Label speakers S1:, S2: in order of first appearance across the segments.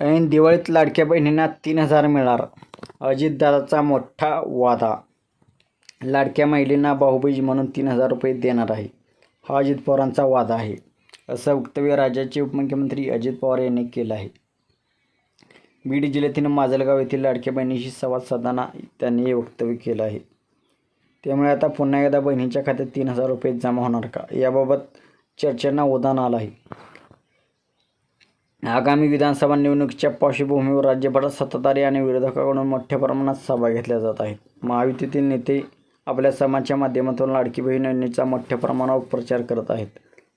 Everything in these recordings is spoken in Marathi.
S1: ऐन दिवाळीत लाडक्या बहिणींना तीन हजार मिळणार. अजितदादाचा मोठा वादा. लाडक्या महिलेंना भाऊबीज म्हणून तीन हजार रुपये देणार आहे. हा अजित पवारांचा वादा आहे असं वक्तव्य राज्याचे उपमुख्यमंत्री अजित पवार यांनी केलं आहे. बीड जिल्ह्यातील माजलगाव येथील लाडक्या बहिणीशी संवाद साधताना त्यांनी हे वक्तव्य केलं आहे. त्यामुळे आता पुन्हा एकदा बहिणीच्या खात्यात तीन हजार रुपये जमा होणार का? याबाबत चर्चांना उधाण आलं आहे. आगामी विधानसभा निवडणुकीच्या पार्श्वभूमीवर राज्यभरात सत्ताधारी आणि विरोधकाकडून मोठ्या प्रमाणात सभा घेतल्या जात आहेत. महायुतीतील नेते आपल्या समाजच्या माध्यमातून लाडकी बहीण योजनेचा मोठ्या प्रमाणावर प्रचार करत आहेत.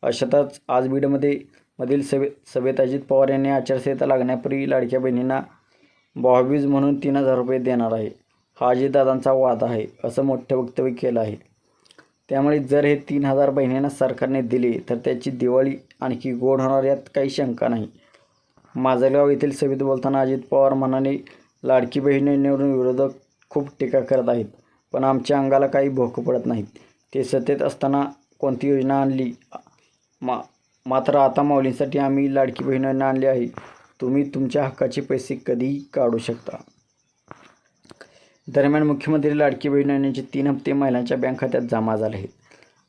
S1: अशातच आज बीडमध्ये मधील सभे सभेत अजित पवार यांनी आचारसंहिता लागण्यापूर्वी लाडक्या बहिणींना भाऊबीज म्हणून तीन हजार रुपये देणार आहे. हा अजितदादांचा वाद आहे असं मोठं वक्तव्य केलं आहे. त्यामुळे जर हे तीन हजार बहिणींना सरकारने दिले तर त्याची दिवाळी आणखी गोड होणार यात काही शंका नाही. माजलगाव येथील सभेत बोलताना अजित पवार म्हणाले लाडकी बहीण निवडून विरोधक खूप टीका करत आहेत पण आमच्या अंगाला काही भोकं पडत नाहीत. ते सत्तेत असताना कोणती योजना आणली? मा मात्र आता माऊलींसाठी आम्ही लाडकी बहीण आणली आहे. तुम्ही तुमच्या हक्काचे पैसे कधीही काढू शकता. दरम्यान मुख्यमंत्री लाडकी बहीण योजनेचे तीन हप्ते महिलांच्या बँक खात्यात जमा झाले आहेत.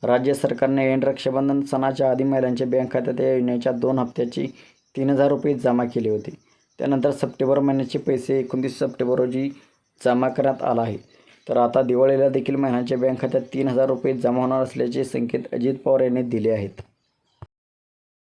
S1: राज्य सरकारने ऐन रक्षाबंधन सणाच्या आधी महिलांच्या बँक खात्यात या योजनेच्या दोन हप्त्याची तीन हजार रुपये जमा केले होते. त्यानंतर सप्टेंबर महिन्याचे पैसे एकोणतीस सप्टेंबर रोजी जमा करण्यात आला आहे तर आता दिवाळीला देखील महिन्याच्या बँक खात्यात तीन हजार रुपये जमा होणार असल्याचे संकेत अजित पवार यांनी दिले आहेत.